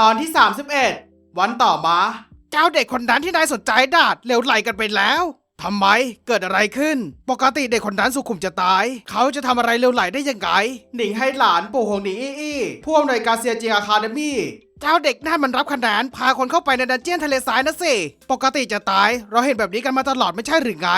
ตอนที่ 31 วันต่อมา เจ้าเด็กคนนั้นที่นายสนใจดาดเหลวไหลกันไปแล้วทำไมเกิดอะไรขึ้น ปกติเด็กคนนั้นสุขุมจะตาย เขาจะทำอะไรเหลวไหลได้ยังไง หนิงให้หลานปู่หงหนิงอี้อี้ผู้อำนวยการเซียจีอาคาเดมี่เจ้าเด็กนั่นมันรับคะแนนพาคนเข้าไปในดันเจียนทะเลทรายนะสิ ปกติจะตาย เราเห็นแบบนี้กันมาตลอดไม่ใช่หรือไง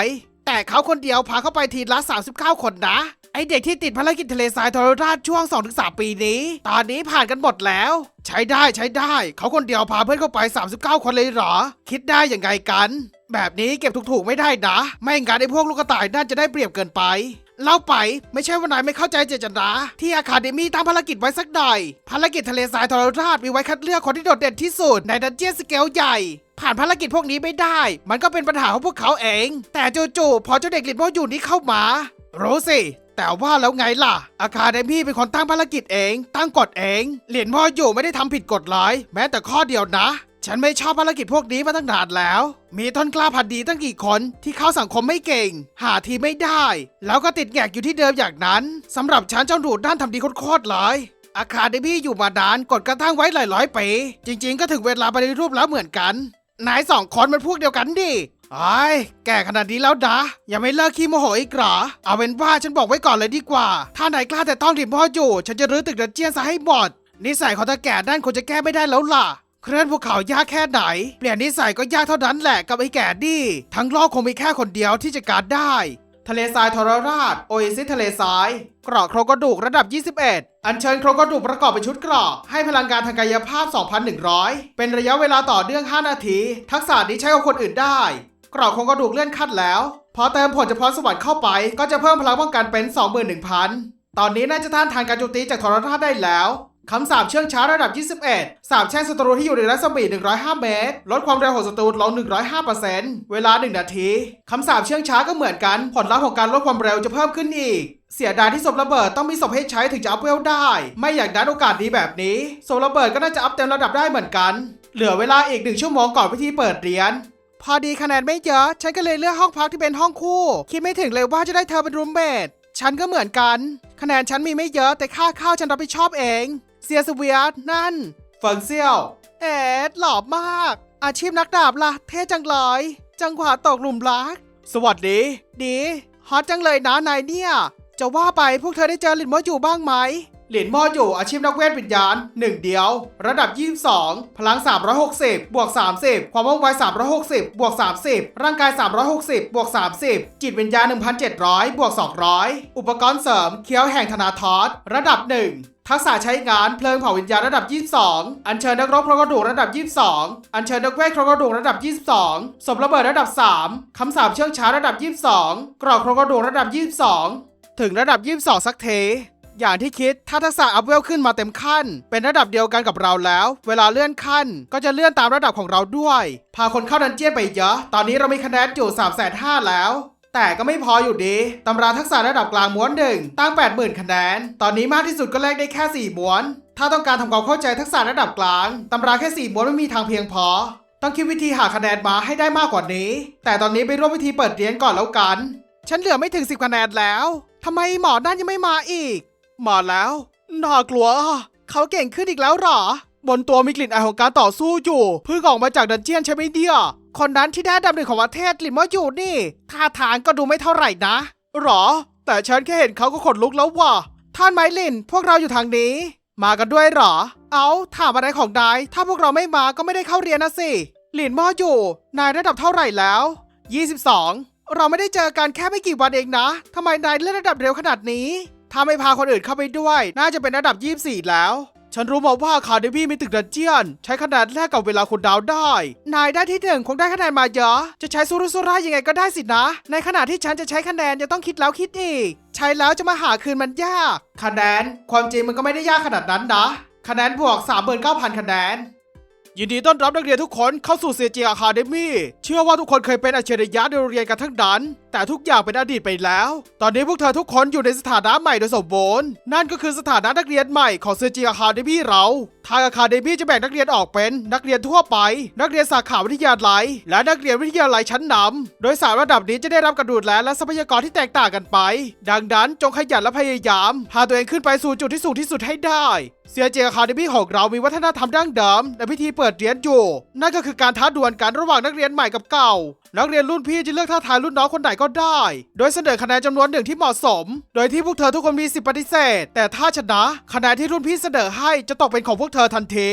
แต่เขาคนเดียวพาเข้าไปทีละ 39 คนนะ ไอเด็กที่ติดภารกิจทะเลทรายทรราชช่วง 2-3 ปีนี้ ตอนนี้ผ่านกันหมดแล้ว ใช้ได้ใช้ได้ เขาคนเดียวพาเพื่อนเข้าไป 39 คนเลยเหรอ คิดได้ยังไงกัน แบบนี้เก็บถูกๆไม่ได้นะ ไม่งั้นไอพวกลูกกระต่ายน่าจะได้เปรียบเกินไปเล่าไปไม่ใช่ว่านายไม่เข้าใจเจตนาที่อาคาเดมี่ตั้งภารกิจไว้สักหน่อยภารกิจทะเลทรายทรราชมีไว้คัดเลือกคนที่โดดเด่นที่สุดในดันเจียนสเกลใหญ่ ผ่านภารกิจพวกนี้ไม่ได้ มันก็เป็นปัญหาของพวกเขาเอง แต่จู่ๆพอเจ้าเด็กลินโมอยู่นี้เข้ามารู้สิ แต่ว่าแล้วไงล่ะ อาคาเดมี่เป็นคนตั้งภารกิจเอง ตั้งกฎเอง เหรียญพ่ออยู่ไม่ได้ทำผิดกฎเลยแม้แต่ข้อเดียวนะ ฉันไม่ชอบภารกิจพวกนี้มาตั้งนานแล้ว มีต้นกล้าพันธุ์ดีตั้งกี่คนที่เข้าสังคมไม่เก่ง หาทีไม่ได้ แล้วก็ติดแงกอยู่ที่เดิมอย่างนั้นสำหรับฉันเจ้าหนูด้านทำดีโคตรๆเลยอาคาเดมี่อยู่มานานกฎกระทั่งไว้หลายร้อยปีจริง ๆ ก็ถึงเวลาปฏิรูปแล้วเหมือนกันนายสองคนมันพวกเดียวกันดิ ไอ้แก่ขนาดนี้แล้วนะยังไม่เลิกขี้โมโหอีกหรอ เอาเป็นว่าฉันบอกไว้ก่อนเลยดีกว่า ถ้านายกล้าแต่ต้องถิ่มพ่ออยู่ ฉันจะรื้อตึกดันเจียนซะให้หมด นิสัยของตาแก่ด้านคนจะแก้ไม่ได้แล้วล่ะ เคลื่อนภูเขายากแค่ไหน เปลี่ยนนิสัยก็ยากเท่านั้นแหละกับไอ้แก่นี่ทั้งโลกคงมีแค่คนเดียวที่จะการได้ ทะเลทรายทรราช โอเอซิสทะเลทรายเกราะโครงกระดูกระดับ 21 อัญเชิญโครงกระดูกประกอบเป็นชุดเกราะให้พลังงานทางกายภาพ 2,100 เป็นระยะเวลาต่อเนื่อง 5 นาที ทักษะนี้ใช้กับคนอื่นได้ กราะโครงกระดูกเลื่อนขั้นแล้ว พอเติมผลเฉพาะสวรรค์เข้าไป ก็จะเพิ่มพลังป้องกันเป็น 21,000 ตอนนี้น่าจะต้านทานการโจมตีจากทรราชได้แล้วคำสาปเชื่องช้าระดับ 21 สาปแช่งศัตรูที่อยู่ในรัศมี 105 เมตร ลดความเร็วของศัตรูลง 105%เวลา 1 นาที คำสาปเชื่องช้าก็เหมือนกัน ผลลัพธ์ของการลดความเร็วจะเพิ่มขึ้นอีก เสียดายที่ศพระเบิดต้องมีศพให้ใช้ถึงจะอัพเวลได้ ไม่อยางนั้โอกาสดีแบบนี้ศพระเบิดก็น่าจะอัพเต็มระดับได้เหมือนกัน เหลือเวลาอีกหนึ่งชั่วโมงก่อนพิธีเปิดเรียน พอดีคะแนนไม่เยอะ ฉันก็เลยเลือกห้องพักที่เป็นห้องคู่ คิดไม่ถึงเลยว่าจะได้เธอเป็นรูมเมทฉันก็เหมือนกัน คะแนนฉันมีไม่เยอะแต่ค่าข้าวฉันรับผิดชอบเอง เซียสเวียร์นั่นเฟิงเซียว เอ็ดหล่อมาก อาชีพนักดาบล่ะ เท่จังเลย จังหวะตกหลุมรัก สวัสดี ดี ฮอตจังเลยนะนายเนี่ย จะว่าไปพวกเธอได้เจอหลินโมอยู่บ้างไหม หลินโมออยู่อาชีพนักเวทวิญญาณหนึ่งเดียว ระดับ 22 พลัง 360 บวก 30 ความว่องไว 360 บวก 30 ร่างกาย 360 บวก 30 จิตวิญญาณ 1,700 บวก 200 อุปกรณ์เสริมเคี้ยวแห่งธนาทอสระดับ 1ทักษะใช้งานเพลิงเผาวิญญาณระดับ 22 อัญเชิญนักรบโครงกระดูกระดับ 22 อัญเชิญนักเวทโครงกระดูกระดับ 22ศพระเบิดระดับ 3 คำสาปเชื่องช้าระดับ 22 กรอกโครงกระดูกระดับ 22 ถึงระดับ 22 สักเท อย่างที่คิดถ้าทักษะอัพเวลขึ้นมาเต็มขั้น เป็นระดับเดียวกันกับเราแล้ว เวลาเลื่อนขั้น ก็จะเลื่อนตามระดับของเราด้วย พาคนเข้าดันเจียนไปเยอะ ตอนนี้เรามีคะแนนอยู่3 5 0 0 0แล้ว แต่ก็ไม่พออยู่ดี ตำราทักษะระดับกลางม้วนหนึ่งตั้ง 80,000 คะแนน ตอนนี้มากที่สุดก็แลกได้แค่ 4 ม้วน ถ้าต้องการทำความเข้าใจทักษะระดับกลาง ตำราแค่4ม้วนไม่มีทางเพียงพอต้องคิดวิธีหาคะแนนมาให้ได้มากกว่านี้ แต่ตอนนี้ไปร่วมวิธีเปิดเรียนก่อนแล้วกัน ฉันเหลือไม่ถึง10คะแนนแล้ว ทำไมหมอด้านยังไม่มาอีก มาแล้ว น่ากลัว เขาเก่งขึ้นอีกแล้วหรอ บนตัวมีกลิ่นอายของการต่อสู้อยู่ เพิ่งออกมาจากดันเจียนใช่ไหมเนี่ยคนนั้นที่ได้ดับหนึ่งของประเทศลินมออยู่นี่ ท่าทางก็ดูไม่เท่าไหร่นะ หรอ แต่ฉันแค่เห็นเขาก็ขนลุกแล้วว่ะ ท่านไมลิน พวกเราอยู่ทางนี้ มากันด้วยหรอ เอาถามอะไรของนาย ถ้าพวกเราไม่มาก็ไม่ได้เข้าเรียนนะสิหลินมออยู่ นายระดับเท่าไหร่แล้ว 22 เราไม่ได้เจอกันแค่ไม่กี่วันเองนะ ทำไมนายเลื่อนระดับเร็วขนาดนี้ ถ้าไม่พาคนอื่นเข้าไปด้วย น่าจะเป็นระดับ 24 แล้ว ฉันรู้มาว่าคาเดมี่มีตึกดันเจียน ใช้คะแนนแลกกับเวลาคุณดาวได้ นายได้ที่หนึ่งคงได้คะแนนมาเยอะ จะใช้ซูรุสุร่ายยังไงก็ได้สินะ ในขณะที่ฉันจะใช้คะแนนจะต้องคิดแล้วคิดอีก ใช้แล้วจะมาหาคืนมันยาก คะแนน ความจริงมันก็ไม่ได้ยากขนาดนั้นนะคะแนนบวก 39,000 คะแนน ยินดีต้อนรับนักเรียนทุกคนเข้าสู่เซจีอาคาเดมี่เชื่อว่าทุกคนเคยเป็นอัจฉริยะในโรงเรียนกันทั้งนั้น แต่ทุกอย่างเป็นอดีตไปแล้ว ตอนนี้พวกเธอทุกคนอยู่ในสถานะใหม่โดยสมบูรณ์นั่นก็คือสถานะนักเรียนใหม่ของเซอร์จีอาคาเดมี่เรา ทางอาคาเดมี่จะแบ่งนักเรียนออกเป็นนักเรียนทั่วไป นักเรียนสาขาวิทยาลัย และนักเรียนวิทยาลัยชั้นนำโดยสามระดับนี้จะได้รับการดูแลและทรัพยากรที่แตกต่างกันไป ดังนั้นจงขยันและพยายามพาตัวเองขึ้นไปสู่จุดที่สูงที่สุดให้ได้ เซียเจอาคาเดมี่ของเรามีวัฒนธรรมดั้งเดิมและพิธีเปิดเรียนอยู่ นั่นก็คือการท้าดวลกันระหว่างนักเรียนใหม่กับเก่า นักเรียนรุ่นพี่จะเลือกท้าทายรุ่นน้องคนไหนก็ได้ โดยเสนอคะแนนจำนวนหนึ่งที่เหมาะสม โดยที่พวกเธอทุกคนมีสิทธิปฏิเสธ แต่ถ้าชนะคะแนนที่รุ่นพี่เสนอให้จะตกเป็นของพวกเธอทันที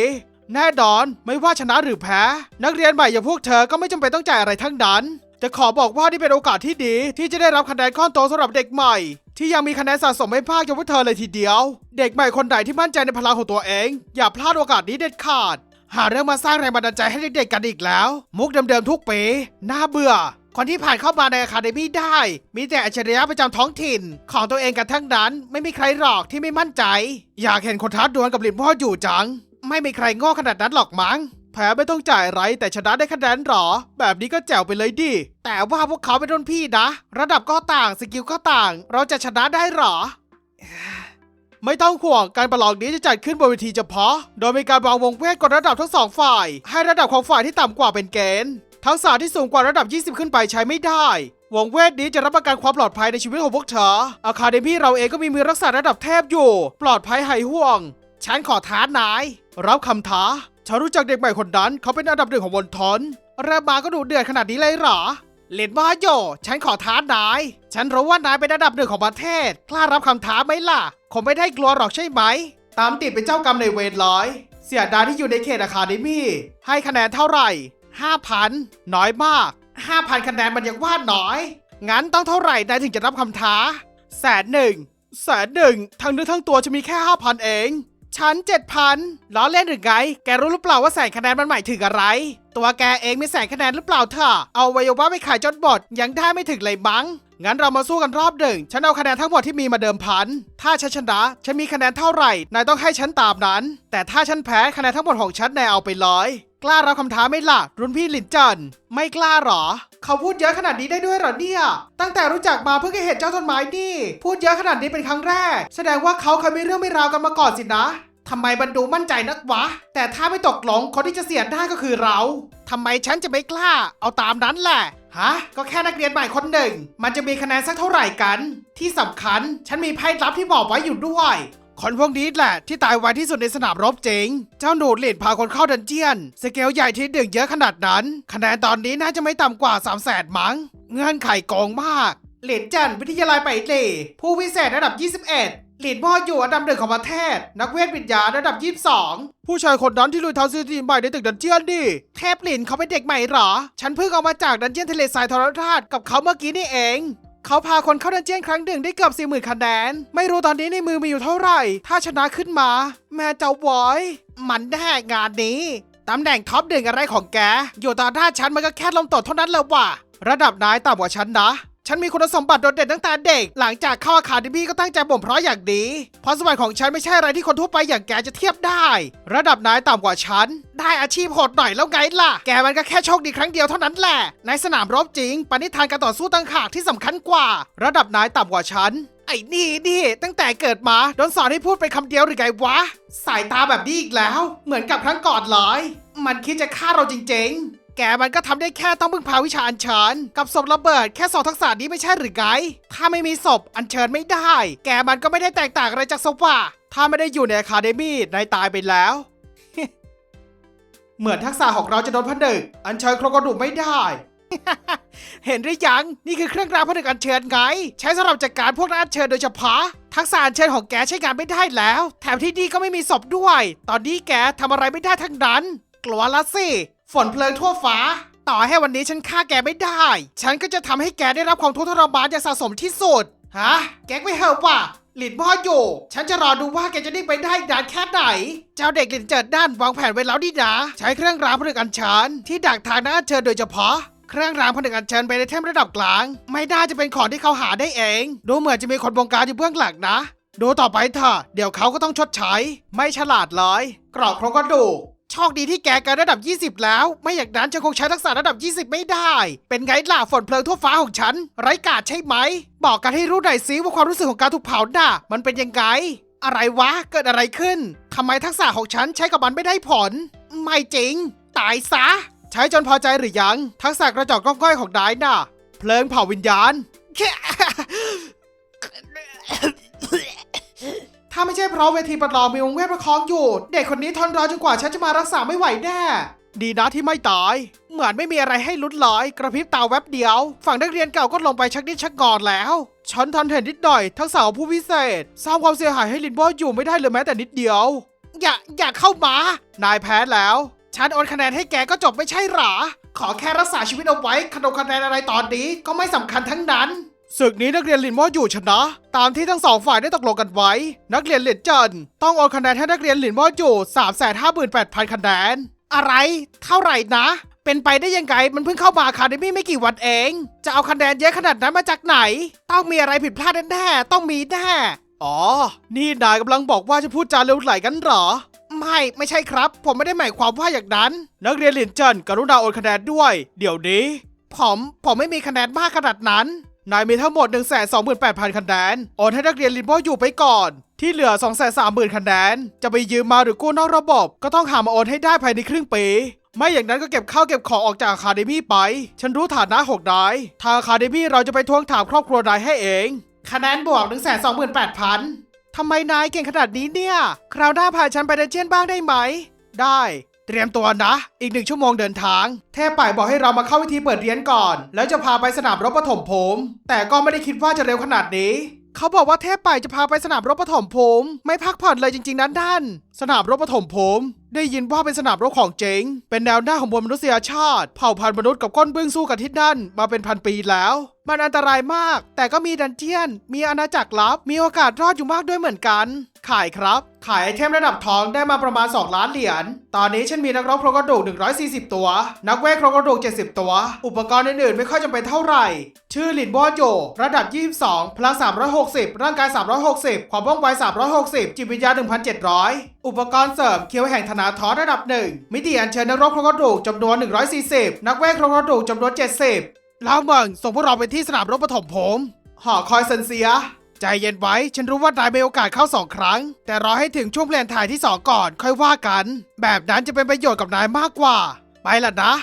แน่นอนไม่ว่าชนะหรือแพ้ นักเรียนใหม่อย่างพวกเธอก็ไม่จำเป็นต้องจ่ายอะไรทั้งนั้นจะขอบอกว่านี่เป็นโอกาสที่ดีที่จะได้รับคะแนนก้อนโตสำหรับเด็กใหม่ ที่ยังมีคะแนนสะสมไม่มากย่างพวกเธอเลยทีเดียว เด็กใหม่คนไหนที่มั่นใจในพลังของตัวเอง อย่าพลาดโอกาสนี้เด็ดขาด หาเรื่องมาสร้างแรงบันดาลใจให้เด็กๆกันอีกแล้ว มุกเดิมๆทุกปีน่าเบื่อ คนที่ผ่านเข้ามาในอะคาเดมี่ได้ มีแต่อัจฉริยะประจำท้องถิ่น ของตัวเองกันทั้งนั้น ไม่มีใครหรอกที่ไม่มั่นใจ อยากเห็นคนท้าดวลกับหลินพ่ออยู่จัง ไม่มีใครโง่ขนาดนั้นหรอกมั้ง แพ้ไม่ต้องจ่ายไรแต่ชนะได้คะแนนหรอ แบบนี้ก็แจ๋วไปเลยดิ แต่ว่าพวกเขาเป็นรุ่นพี่นะ ระดับก็ต่างสกิลก็ต่าง เราจะชนะได้หรอ ไม่ต้องห่วงการประลองนี้จะจัดขึ้นบนเวทีเฉพาะ โดยมีการวางวงเวทกดระดับทั้งสองฝ่าย ให้ระดับของฝ่ายที่ต่ำกว่าเป็นเกณฑ์ทักษะที่สูงกว่าระดับ 20 ขึ้นไปใช้ไม่ได้ วงเวทนี้จะรับประกันความปลอดภัยในชีวิตของพวกเธอ อาคาเดมี่เราเองก็มีมือรักษาระดับเทพอยู่ ปลอดภัยหายห่วง ฉันขอท้านาย รับคำท้า ฉันรู้จักเด็กใหม่คนนั้น เขาเป็นอันดับหนึ่งของบนทอนเริ่มมาก็ดูเดือดขนาดนี้เลยเหรอ เลนบ้าโยฉันขอท้านาย ฉันรู้ว่านายเป็นอันดับหนึ่งของประเทศ กล้ารับคำท้าไหมล่ะ คงไม่ได้กลัวหรอกใช่ไหม ตามติดเป็นเจ้ากรรมในเวรร้อย เสียดายที่อยู่ในเขตอะคาเดมี่ ให้คะแนนเท่าไหร่5,000น้อยมาก5,000คะแนนมันยังว่าน้อย งั้นต้องเท่าไหร่นายถึงจะรับคำท้า แสนหนึ่ง แสนหนึ่ง ทั้งเนื้อทั้งตัวจะมีแค่5,000เอง ฉัน7,000ล้อเล่นหรือไง แกรู้หรือเปล่าว่าแสนคะแนนมันหมายถึงอะไร ตัวแกเองมีแสนคะแนนหรือเปล่าเธอเอาวัยวะไปขายจนบดยังได้ไม่ถึงเลยมั้ง งั้นเรามาสู้กันรอบหนึ่ง ฉันเอาคะแนนทั้งหมดที่มีมาเดิมพัน ถ้าฉันชนะ ฉันมีคะแนนเท่าไหร่ นายต้องให้ฉันตามนั้น แต่ถ้าฉันแพ้คะแนนทั้งหมดของฉันนายเอาไปร้อยกล้ารับคำท้าไหม่ล่ะ รุ่นพี่หลินจันไม่กล้าหรอ เขาพูดเยอะขนาดนี้ได้ด้วยเหรอเนี่ย ตั้งแต่รู้จักมาเพิ่งเคยเห็นเจ้าต้นไม้นี่ พูดเยอะขนาดนี้เป็นครั้งแรก แสดงว่าเขาเคยมีเรื่องไม่ราวกันมาก่อนสินะทำไมบรรดูมั่นใจนักวะ แต่ถ้าไม่ตกหลงคนที่จะเสียได้ก็คือเราทำไมฉันจะไม่กล้า เอาตามนั้นแหละฮะก็แค่นักเรียนใหม่คนหนึ่ง มันจะมีคะแนนสักเท่าไหร่กัน ที่สำคัญฉันมีไพ่ลับที่บอกไว้อยู่ด้วย คนพวกนี้แหละที่ตายไวที่สุดในสนามรบจริง เจ้าหนูหลินพาคนเข้าดันเจียน สเกลใหญ่ที่ดึงเยอะขนาดนั้น คะแนนตอนนี้น่าจะไม่ต่ำกว่า3 0 0แสนมั้ง เงื่อนไขโกงมากหลินจันวิทยาลัยไปเล่ผู้วิเศษระดับ 21หลินพ่ออยู่อันดับหนึ่งของประเทศ นักเวทวิญญาระดับ 22 ผู้ชายคนนั้นที่ลุยเท้าซีทีใหม่ในตึกดันเจียนดิเทพหลินเขาเป็นเด็กใหม่หรอ ฉันเพิ่งเอามาจากดันเจียนทะเลทรายทรราชกับเขาเมื่อกี้นี่เอง เขาพาคนเข้าดันเจียนครั้งหนึ่งได้เกือบ4 0,000คะแนน ไม่รู้ตอนนี้ในมือมีอยู่เท่าไหร่ ถ้าชนะขึ้นมา แม่จะวอย มันแน่งานนี้ ตำแหน่งท็อปหนึ่งอะไรของแก อยู่ต่อหน้าฉันมันก็แค่ลมตดเท่านั้นและว่ะ ระดับนายต่ำกว่าฉันนะ ฉันมีคุณสมบัติโดดเด่นตั้งแต่เด็ก หลังจากเข้าอาคาเดมี่ก็ตั้งใจบ่มเพราะอย่างดีเพราะสมบัติของฉันไม่ใช่อะไรที่คนทั่วไปอย่างแกจะเทียบได้ ระดับนายต่ำกว่าฉัน ได้อาชีพโหดหน่อยแล้วไงล่ะ แกมันก็แค่โชคดีครั้งเดียวเท่านั้นแหละ ในสนามรบจริง ปณิธานการต่อสู้ตั้งหากที่สำคัญกว่า ระดับนายต่ำกว่าฉัน ไอ้นี่นี่ตั้งแต่เกิดมาโดนสอนให้พูดเป็นคำเดียวหรือไงวะ สายตาแบบนี้อีกแล้ว เหมือนกับครั้งก่อนเลยมันคิดจะฆ่าเราจริง ๆ แกมันก็ทำได้แค่ต้องพึ่งพาวิชาอัญเชิญ กับศพระเบิดแค่สองทักษะนี้ไม่ใช่หรือไง ถ้าไม่มีศพอัญเชิญไม่ได้ แกมันก็ไม่ได้แตกต่างอะไรจากศพว่ะถ้าไม่ได้อยู่ในอะคาเดมี่นายตายไปแล้ว เหมือนทักษะของเราจะโดนผนึก อัญเชิญโครงกระดูกไม่ได้ เห็นหรือยัง นี่คือเครื่องรางผนึกอัญเชิญไง ใช้สำหรับจัดการพวกนักอัญเชิญโดยเฉพาะ ทักษะอัญเชิญของแกใช้งานไม่ได้แล้ว แถมที่นี่ก็ไม่มีศพด้วย ตอนนี้แกทำอะไรไม่ได้ทั้งนั้น กลัวละสิ ฝนเพลิงทั่วฟ้า ต่อให้วันนี้ฉันฆ่าแกไม่ได้ ฉันก็จะทำให้แกได้รับความทุกข์ทรมานอย่างสะสมที่สุด ฮะ แกไม่เหรอว่ะ หลินพ่ออยู่ ฉันจะรอดูว่าแกจะได้ไปได้นานแค่ไหน เจ้าเด็กหลินเจิดด้านวางแผนไว้แล้วนี่นะ ใช้เครื่องรางผนึกอัญเชิญที่ดักทางนักเชิญโดยเฉพาะเครื่องรางผนึกอัญเชิญไปในเทมระดับกลาง ไม่น่าจะเป็นของที่เขาหาได้เอง ดูเหมือนจะมีคนบงการอยู่เบื้องหลังนะ ดูต่อไปเถอะเดี๋ยวเขาก็ต้องชดใช้ ไม่ฉลาดเลยกรอกโครงกระดูก โชคดีที่แกกินระดับ 20 แล้ว ไม่อย่างนั้นฉันคงใช้ทักษะระดับ 20 ไม่ได้ เป็นไงล่ะฝนเพลิงทั่วฟ้าของฉัน ไร้กาดใช่ไหม บอกกันให้รู้หน่อยสิว่าความรู้สึกของการถูกเผาน่ะ มันเป็นยังไง อะไรวะ เกิดอะไรขึ้นทำไมทักษะของฉันใช้กับมันไม่ได้ผล ไม่จริง ตายซะ ใช้จนพอใจหรือยัง ทักษะกระจอกก้องก้อยของนายน่ะ เพลิงเผาวิญญาณาไม่ใช่เพราะเวทีประลองมีองเวทประคองอยู่ เด็กคนนี้ทนรอจนกว่าฉันจะมารักษาไม่ไหวแน่ ดีนะที่ไม่ตาย เหมือนไม่มีอะไรให้ลุ้นลอย กระพริบตาแวบเดียว ฝั่งนักเรียนเก่าก็ลงไปชักดิ้นชักงอนแล้วฉันทันเห็นนิดหน่อยทักษะของผู้พิเศษ สร้างความเสียหายให้ลินบออยู่ไม่ได้เลยแม้แต่นิดเดียว อย่าอย่าเข้ามา นายแพ้แล้ว ฉันโอนคะแนนให้แกก็จบไม่ใช่หรอ ขอแค่รักษาชีวิตเอาไว้ขนมคะแนนอะไรตอนนี้ก็ไม่สำคัญทั้งนั้น ศึกนี้นักเรียนลินมออยู่ชนะ ตามที่ทั้งสองฝ่ายได้ตกลงกันไว้ นักเรียนเหรียญจันต้องโอนคะแนนให้นักเรียนหลินมออยู่3 5 8 0 0 0คะแนน อะไร เท่าไหร่นะ เป็นไปได้ยังไง มันเพิ่งเข้ามาคาเดมี่ไม่กี่วันเอง จะเอาคะแนนเยอะขนาดนั้นมาจากไหน ต้องมีอะไรผิดพลาดแน่ๆต้องมีแน่ อ๋อ นี่นายกำลังบอกว่าจะพูดจาเร็วไหลกันเหรอไม่ไม่ใช่ครับ ผมไม่ได้หมายความว่าอย่างนั้น นักเรียนหลินเจินกรุณาโอนคะแนนด้วย เดี๋ยวนี้ ผม ผมไม่มีคะแนนมากขนาดนั้น นายมีทั้งหมด 1 2 8 0 0 0 คะแนนโอนให้นักเรียนลินโบอยู่ไปก่อน ที่เหลือ 2 3 0 0 0 0 คะแนน จะไปยืมมาหรือกู้นอกระบบ ก็ต้องหามาโอนให้ได้ภายในครึ่งปี ไม่อย่างนั้นก็เก็บข้าวเก็บของออกจากอะคาเดมี่ไป ฉันรู้ฐานะของนาย ทางอะคาเดมี่เราจะไปทวงถามครอบครัวนายให้เอง คะแนนบวก 1 2 8 0 0 0ทำไมนายเก่งขนาดนี้เนี่ย คราวหน้าพาฉันไปเดนเจียนบ้างได้ไหม ได้ เตรียมตัวนะ อีกหนึ่งชั่วโมงเดินทาง เทพป่ายบอกให้เรามาเข้าวิธีเปิดเรียนก่อน แล้วจะพาไปสนามรบปฐมภูมิ แต่ก็ไม่ได้คิดว่าจะเร็วขนาดนี้ เขาบอกว่าเทพป่ายจะพาไปสนามรบปฐมภูมิ ไม่พักผ่อนเลยจริง ๆ นั้นท่าน สนามรบปฐมภูมิ ได้ยินว่าเป็นสนามรบของเจ๋ง เป็นแนวหน้าของมวลมนุษยชาติ เผ่าพันธุ์มนุษย์กับก้นเบื้องสู้กันที่นั่นมาเป็นพันปีแล้ว มันอันตรายมาก แต่ก็มีดันเจียน มีอาณาจักรลับ มีโอกาสรอดอยู่มากด้วยเหมือนกัน ขายครับ ขายไอเทมระดับทองได้มาประมาณ 2 ล้านเหรียญ ตอนนี้ฉันมีนักรบโครงกระดูก 140 ตัว นักเวทโครงกระดูก 70 ตัว อุปกรณ์อื่นๆไม่ค่อยจำเป็นเท่าไหร่ ชื่อหลินบอโจ ระดับ 22 พลัง 360 ร่างกาย 360 ความว่องไว 360 จิตวิญญาณ 1,700 อุปกรณ์เสริมเคียวแห่งธนาทอระดับ1มิติอัญเชิญนักรบโครงกระดูกจำนวน 140 นักเวทโครงกระดูกจำนวน 70แล้วเมืองส่งพวกเราไปที่สนามรบปฐมพมหอคอยเซนเซีย ใจเย็นไว้ ฉันรู้ว่านายมีโอกาสเข้าสองครั้ง แต่รอให้ถึงช่วงเปลี่ยนถ่ายที่สองก่อน ค่อยว่ากัน แบบนั้นจะเป็นประโยชน์กับนายมากกว่า ไปละนะ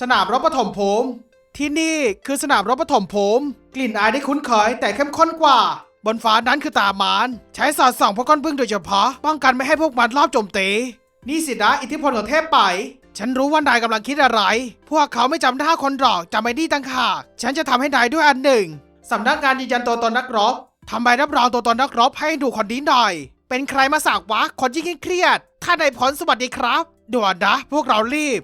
สนามรบปฐมภูมิที่นี่คือสนามรบปฐมภูมิกลิ่นอายได้คุ้นเคยแต่เข้มข้นกว่า บนฟ้านั้นคือตามาน ใช้สอดส่องพวกก้อนบึ้งโดยเฉพาะ ป้องกันไม่ให้พวกมันรอบโจมตี นี่สินะอิทธิพลของเทพไป ฉันรู้ว่านายกำลังคิดอะไร พวกเขาไม่จำท่าคนหรอกจำไอ้นี่ตั้งหาก ฉันจะทำให้นายด้วยอันหนึ่งสำนักงานยืนยันตัวตนนักรบทำใบรับรองตัวตนนักรบให้ดูคนนี้หน่อย เป็นใครมาสากวะ คนยิ่งเครียด ถ้านายผลสวัสดีครับด่วนนะ พวกเรารีบ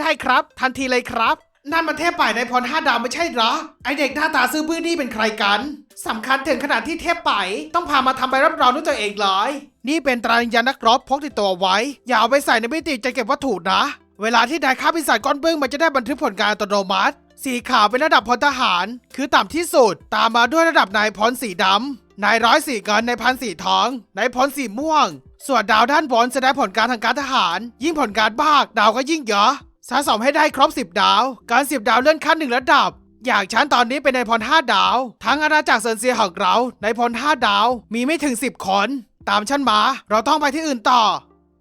ได้ครับ ทันทีเลยครับ นั่นมันเทพป่ายในพรห้าดาวไม่ใช่หรอ ไอเด็กหน้าตาซื่อบื้อนี่เป็นใครกันสำคัญถึงขนาดที่เทพป่ายต้องพามาทำใบรับรองด้วยตัวเองเลยนี่เป็นตรายืนยันนักรบพกติดตัวไว้ อย่าเอาไปใส่ในมิติจะเก็บวัตถุนะ เวลาที่นายฆ่าปีศาจก้อนบึ้งมันจะได้บันทึกผลการอัตโนมัติ สีขาวเป็นระดับพลทหาร คือต่ำที่สุด ตามมาด้วยระดับนายพลสีดำนายร้อยสีเงินนายพันสีทองนายพลสีม่วง ส่วนดาวด้านบนแสดงผลการทางการทหาร ยิ่งผลการบ้ากดาวก็ยิ่งเยอะ สะสมให้ได้ครบ 10 ดาว การ 10 ดาวเลื่อนขั้นหนึ่งระดับ อย่างฉันตอนนี้เป็นนายพล5ดาว ทั้งอาณาจักรเซินเซียของเรานายพล5ดาว มีไม่ถึง 10 คน ตามฉันมา เราต้องไปที่อื่นต่อ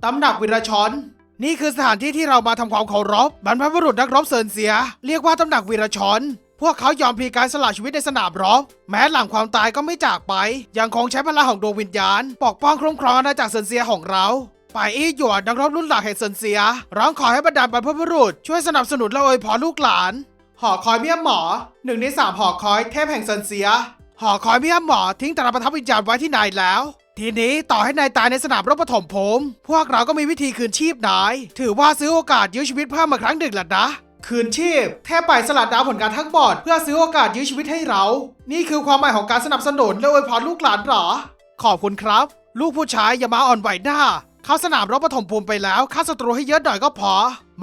ตำหนักวิรชน นี่คือสถานที่ที่เรามาทำความเคารพบรรพบุรุษนักรบเซินเซีย เรียกว่าตำหนักวีรชนพวกเขายอมพลีกายสละชีวิตในสนามรบ แม้หลังความตายก็ไม่จากไป ยังคงใช้พลังของดวงวิญญาณ ปกป้องคุ้มครองอาณาจักรเซินเซียของเรา ไปอี้หยวนนักรบรุ่นหลักแห่งเซินเซีย ร้องขอให้บรรดาบรรพบุรุษ ช่วยสนับสนุนและอวยพรลูกหลาน หอคอยเมียหมอหนึ่งในสามหอคอยเทพแห่งเซินเซีย หอคอยเมียหมอทิ้งตราประทับวิญญาณไว้ที่นายแล้ว ทีนี้ต่อให้นายตายในสนามรบปฐมภูมิพวกเราก็มีวิธีคืนชีพนาย ถือว่าซื้อโอกาสยื้อชีวิตเพิ่มมาครั้งหนึ่งละนะคืนชีพแทบไปสลัดดาวผลการทั้งหมดเพื่อซื้อโอกาสยื้อชีวิตให้เรา นี่คือความหมายของการสนับสนุนและอวยพรลูกหลานเหรอ ขอบคุณครับ ลูกผู้ชายอย่ามาอ่อนไหวหน้า เข้าสนามรบปฐมภูมิไปแล้วฆ่าศัตรูให้เยอะหน่อยก็พอ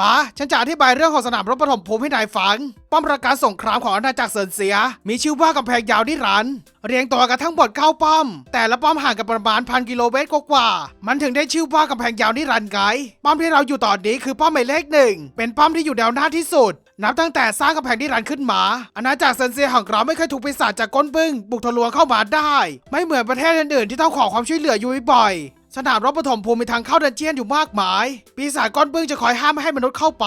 มา ฉันจะอธิบายเรื่องของสนามรบปฐมภูมิให้นายฟัง ป้อมปราการสงครามของอาณาจักรเซินเซีย มีชื่อว่ากำแพงยาวนิรันด์เรียงตัวกันทั้งหมดเก้าป้อม แต่ละป้อมห่างกันประมาณพันกิโลเมตรกว่า มันถึงได้ชื่อว่ากำแพงยาวนิรันด์ไง ป้อมที่เราอยู่ตอนนี้คือป้อมหมายเลขหนึ่ง เป็นป้อมที่อยู่แนวหน้าที่สุด นับตั้งแต่สร้างกำแพงนิรันด์ขึ้นมา อาณาจักรเซินเซียของเราไม่เคยถูกปีศาจจากก้นบึ้งบุกทะลวงเข้ามาได้ ไม่เหมือนประเทศอื่นๆที่ต้องขอความช่วยเหลืออยู่บ่อย สนามรบปฐมภูมิมีทางเข้าดันเจียนอยู่มากมาย ปีศาจก้อนบึ้งจะคอยห้ามไม่ให้มนุษย์เข้าไป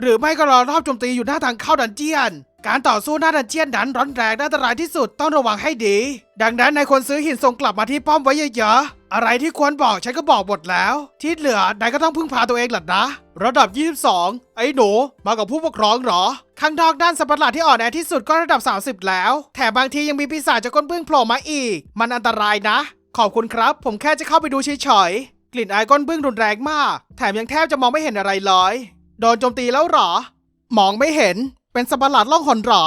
หรือไม่ก็รอรอบโจมตีอยู่หน้าทางเข้าดันเจียน การต่อสู้หน้าดันเจียนนั้นร้อนแรงและอันตรายที่สุดต้องระวังให้ดี ดังนั้นนายควรซื้อหินส่งกลับมาที่ป้อมไว้เยอะๆ อะไรที่ควรบอกฉันก็บอกหมดแล้ว ที่เหลือนายก็ต้องพึ่งพาตัวเองหล่ะนะ ระดับ 22 ไอ้หนูมากับผู้ปกครองเหรอข้างนอกด้านสัตว์ปะหลาดที่อ่อนแอที่สุดก็ระดับ 30 แล้ว แถมบางทียังมีปีศาจจากก้นบึ้งโผล่มาอีก มันอันตรายนะ ขอบคุณครับ ผมแค่จะเข้าไปดูเฉยๆ กลิ่นอายก้นบึ้งรุนแรงมาก แถมยังแทบจะมองไม่เห็นอะไรเลย โดนโจมตีแล้วหรอ มองไม่เห็น เป็นสัตว์ปหลาดล่องหนหรอ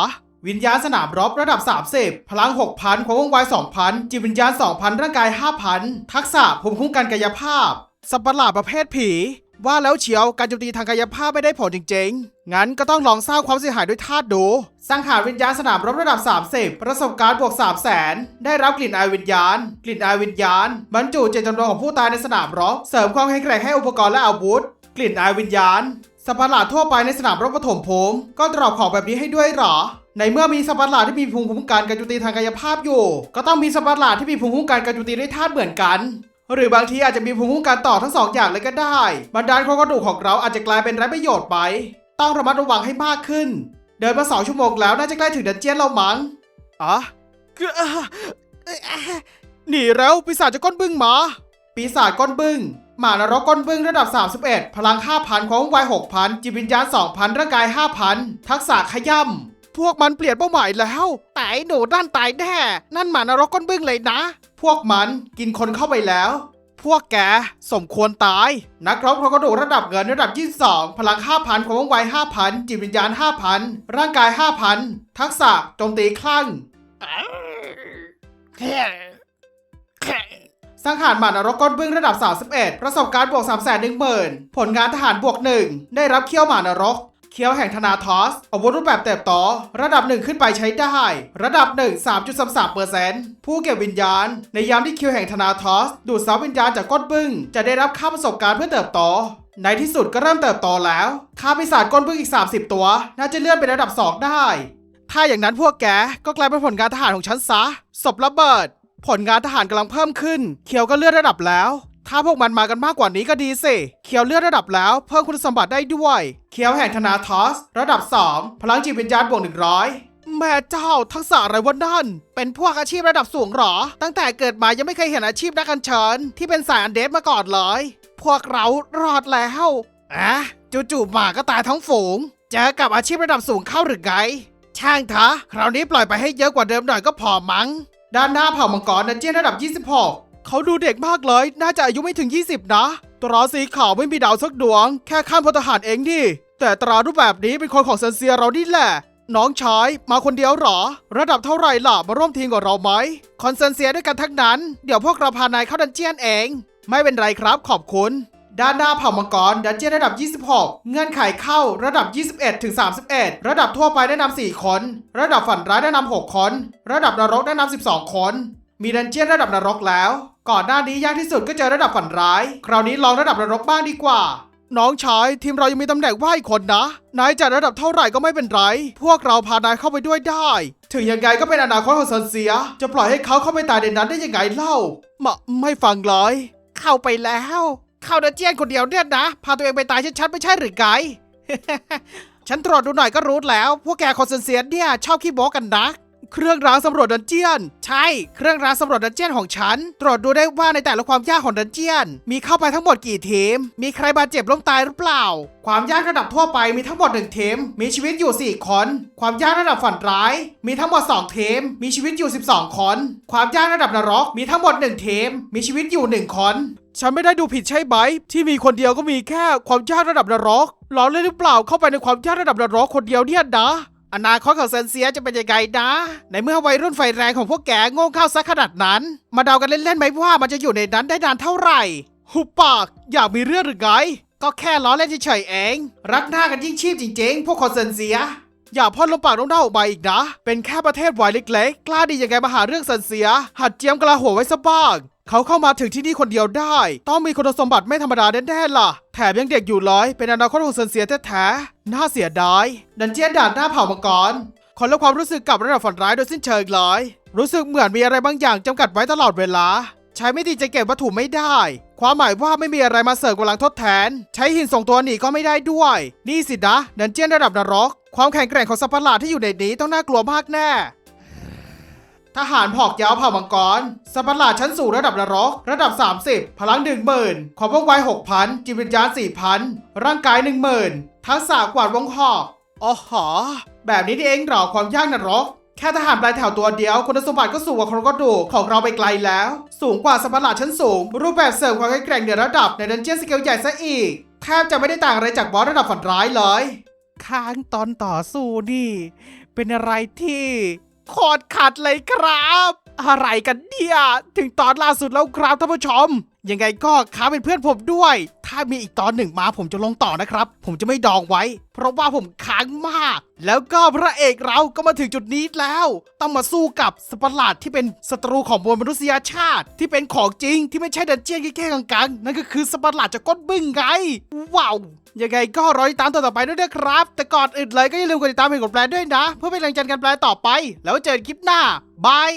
วิญญาณสนามรบระดับ 30 พลัง 6,000 ความว่องไว 2,000 จิตวิญญาณ 2,000 ร่างกาย 5,000 ทักษะภูมิคุ้มกันกายภาพ สัตว์ปหลาดประเภทผี ว่าแล้วเชียวการโจมตีทางกายภาพไม่ได้ผลจริงๆ งั้นก็ต้องลองสร้างความเสียหายด้วยธาตุดู สังหารวิญญาณสนามรบระดับ 30 ประสบการณ์บวก 3 0 0แสน ได้รับกลิ่นอายวิญญาณ กลิ่นอายวิญญาณ บรรจุเจตจำนวนของผู้ตายในสนามรบ เสริมความแข็งแกร่งให้อุปกรณ์และอาวุธ กลิ่นอายวิญญาณสัตว์ปหลาดทั่วไปในสนามรบปฐมภูมิก็ดรอปของแบบนี้ให้ด้วยหรอ ในเมื่อมีสัตว์ปหลาดที่มีภูมิคุ้มกันการโจมตีทางกายภาพอยู่ ก็ต้องมีสัตว์ปหลาดที่มีภูมิคุ้มกันการโจมตีด้วยธาตุเหมือนกัน หรือบางทีอาจจะมีภูมิคุ้มกันต่อทั้งสองอย่างเลยก็ได้บรรดาลโครงกระดูกของเราอาจจะกลายเป็นไร้ประโยชน์ไป ต้องระมัดระวังให้มากขึ้น เดินมาสองชั่วโมงแล้วน่าจะใกล้ถึงดันเจียนเรามั้งอ๋อคืออะเอ้ยอะหนีแล้วปีศาจจะก้นบึ้งมา ปีศาจก้นบึ้งหมานรกก้นบึ้งระดับ 31 พลัง 5,000 ความว่องไว6,000 จิตวิญญาณ 2,000 ร่างกาย 5,000 ทักษะขย่ำ พวกมันเปลี่ยนเป้าหมายแล้ว แต่ไอ้หนูด้านตายแน่ นั่นหมานรกก้นบึ้งเลยนะ พวกมันกินคนเข้าไปแล้ว พวกแกสมควรตาย นักรบโครงกระดูกระดับเงินระดับ 22 พลัง 5,000 ความว่องไว 5,000 จิตวิญญาณ 5,000 ร่างกาย 5,000 ทักษะโจมตีคลั่ง สังหารหมานรกก้นบึ้งระดับ 31 ประสบการณ์บวก 3 1 0 0 0 0 ผลงานทหารบวก 1 ได้รับเคี้ยวหมานรก เคี้ยวแห่งธนาทอสอาวุธรูปแบบเติบโตระดับ 1 ขึ้นไปใช้ได้ ระดับ 1 3.33%ผู้เก็บวิญญาณ ในยามที่เคียวแห่งธนาทอส ดูดซับวิญญาณจากก้นบึ้ง จะได้รับค่าประสบการณ์เพื่อเติบโตในที่สุดก็เริ่มเติบโตแล้ว ค่าปีศาจก้นบึ้งอีก 30 ตัว น่าจะเลื่อนไประดับ 2 ได้ ถ้าอย่างนั้นพวกแกก็กลายเป็นผลงานทหารของฉันซะศพระเบิด ผลงานทหารกำลังเพิ่มขึ้น เคียวก็เลื่อนระดับแล้ว ถ้าพวกมันมากันมากกว่านี้ก็ดีสิ เคียวเลือนระดับแล้ว เพิ่มคุณสมบัติได้ด้วย เคียวแห่งธนาทอส ระดับ 2 พลังจิตวิญญาณบวก100แม่เจ้าทักษะอะไรวะนั่น เป็นพวกอาชีพระดับสูงเหรอ ตั้งแต่เกิดมายังไม่เคยเห็นอาชีพนักกันเชิญที่เป็นสายอันเดฟมาก่อนเลย พวกเรารอดแล้วอะจู่ๆหมาก็ตายทั้งฝูง เจอกับอาชีพระดับสูงเข้าหรือไง ช่างเถอะคราวนี้ปล่อยไปให้เยอะกว่าเดิมหน่อยก็พอมั้ง ด้านหน้าเผ่ามังกรดันเจียนระดับ 26 เขาดูเด็กมากเลย น่าจะอายุไม่ถึง 20 นะตราสีขาวไม่มีดาวสักดวง แค่ข้ามพลทหารเองดิแต่ตรารูปแบบนี้เป็นคนของเซนเซียเรานี่แหละ น้องชายมาคนเดียวหรอ ระดับเท่าไหร่ล่ะมาร่วมทีมกับเราไหมคอนเซนเซียด้วยกันทั้งนั้น เดี๋ยวพวกเราพานายเข้าดันเจียนเอง ไม่เป็นไรครับขอบคุณ ด้านหน้าเผ่ามังกรดันเจียนระดับ 26 เงื่อนไขเข้าระดับ 21ถึง31 ระดับทั่วไปแนะนำ4คน ระดับฝันร้ายแนะนำ6คน ระดับนรกแนะนำ12 คน มีดันเจียนระดับนรกแล้ว ก่อนหน้านี้ยากที่สุดก็เจอระดับฝันร้าย คราวนี้ลองระดับนรกบ้างดีกว่า น้องชายทีมเรายังมีตำแหน่งว่าอีกคนนะ นายจัดระดับเท่าไหร่ก็ไม่เป็นไร พวกเราพานายเข้าไปด้วยได้ ถึงยังไงก็เป็นอนาคตของซนเซีย จะปล่อยให้เขาเข้าไปตายในนั้นได้ยังไงเล่ามาไม่ฟังเลยเข้าไปแล้ว เข้าดันเจียนคนเดียวเนี่ยนะ พาตัวเองไปตายชัดๆไม่ใช่หรือไงฉันตรวจดูหน่อยก็รู้แล้ว พวกแกคอนเซนเซียเนี่ยชอบขี้โม้กันนะ เครื่องรางสำรวจดันเจียน ใช่ เครื่องรางสำรวจดันเจียนของฉัน ตรวจดูได้ว่าในแต่ละความยากของดันเจียน มีเข้าไปทั้งหมดกี่ทีมมีใครบาดเจ็บล้มตายหรือเปล่า ความยากระดับทั่วไปมีทั้งหมด1ทีมมีชีวิตอยู่ 4 คน ความยากระดับฝันร้าย มีทั้งหมด2ทีมมีชีวิตอยู่ 12 คน ความยากระดับนรก มีทั้งหมด1ทีมมีชีวิตอยู่ 1 คนฉันไม่ได้ดูผิดใช่ไหมที่มีคนเดียวก็มีแค่ความยากระดับนรกหล้อเล่นหรือเปล่าเข้าไปในความยากระดับนรกคนเดียวเนี่ยนะ อนาคตของเซนเซียจะเป็นยังไงนะ ในเมื่อวัยรุ่นไฟแรงของพวกแกโง่เข้าซะขนาดนั้น มาเดากันเล่นๆไหมว่ามันจะอยู่ในนั้นได้นานเท่าไหร่ หุบปาก อยากมีเรื่องหรือไง ก็แค่ล้อเล่นเฉยๆเอง รักหน้ากันยิ่งชีพจริงๆ พวกคนเซนเซีย อย่าพ่นลมปากน้องเน่าออกมาอีกนะ เป็นแค่ประเทศวายเล็กๆ กล้าดียังไงมาหาเรื่องเซนเซีย หัดเจียมกลาหัวไว้ซะบ้าง เขาเข้ามาถึงที่นี่คนเดียวได้ ต้องมีคุณสมบัติไม่ธรรมดาแน่ๆล่ะ แถมยังเด็กอยู่เลยเป็นอนาคตของเซนเซียแท้ๆน่าเสียดายดันเจียนด่านหน้าเผ่ามังกรคนละความรู้สึกกับระดับฝันร้ายโดยสิ้นเชิงเลยรู้สึกเหมือนมีอะไรบางอย่างจำกัดไว้ตลอดเวลา ใช้ไม่ดีจะเก็บวัตถุไม่ได้ ความหมายว่าไม่มีอะไรมาเสริมกำลังทดแทน ใช้หินส่งตัวหนีก็ไม่ได้ด้วย นี่สินะดันเจียนระดับนรก ความแข็งแกร่งของสัตว์ประหลาดที่อยู่ในนี้ต้องน่ากลัวมากแน่ ทหารผอกยาวเผ่ามังกรสัตว์ประหลาดชั้นสูงระดับนรก ระดับ 30 พลัง 10,000ความว่องไว 6,000 จิตวิญญาณ 4,000 ร่างกาย 10,000 ทักษะกวาดวงหอกอ๋อหอแบบนี้นี่เองเหรอความยากนรก แค่ทหารปลายแถวตัวเดียวคุณสมบัติก็สูงกว่าโครงกระดูกของเราไปไกลแล้ว สูงกว่าสัตว์ประหลาดชั้นสูง รูปแบบเสริมความแข็งแกร่งเหนือระดับในดันเจียนสเกลใหญ่ซะอีกแทบจะไม่ได้ต่างอะไรจากบอสระดับฝันร้ายเลย ค้างตอนต่อสู้นี่ เป็นอะไรที่ โคตรขัดเลยครับ อะไรกันเนี่ย ถึงตอนล่าสุดแล้วครับท่านผู้ชม ยังไงก็ค้าเป็นเพื่อนผมด้วย ถ้ามีอีกตอนหนึ่งมาผมจะลงต่อนะครับ ผมจะไม่ดองไว้ เพราะว่าผมค้างมาก แล้วก็พระเอกเราก็มาถึงจุดนี้แล้ว ต้องมาสู้กับสตว์ประหลาดที่เป็นศัตรูของมวลมนุษยชาติ ที่เป็นของจริงที่ไม่ใช่ดันเจียนแค่ๆกังๆนั่นก็คือสตว์ประหลาดจากก้นบึ้งไง ว้าวยังไงก็รอติดตามตอนต่อไปด้วยนะครับ แต่ก่อนอื่นเลยก็อย่าลืมกดติดตามเพจกดแปลด้วยนะ เพื่อเป็นแรงใจการแปลต่อไป แล้วเจอกันคลิปหน้าบาย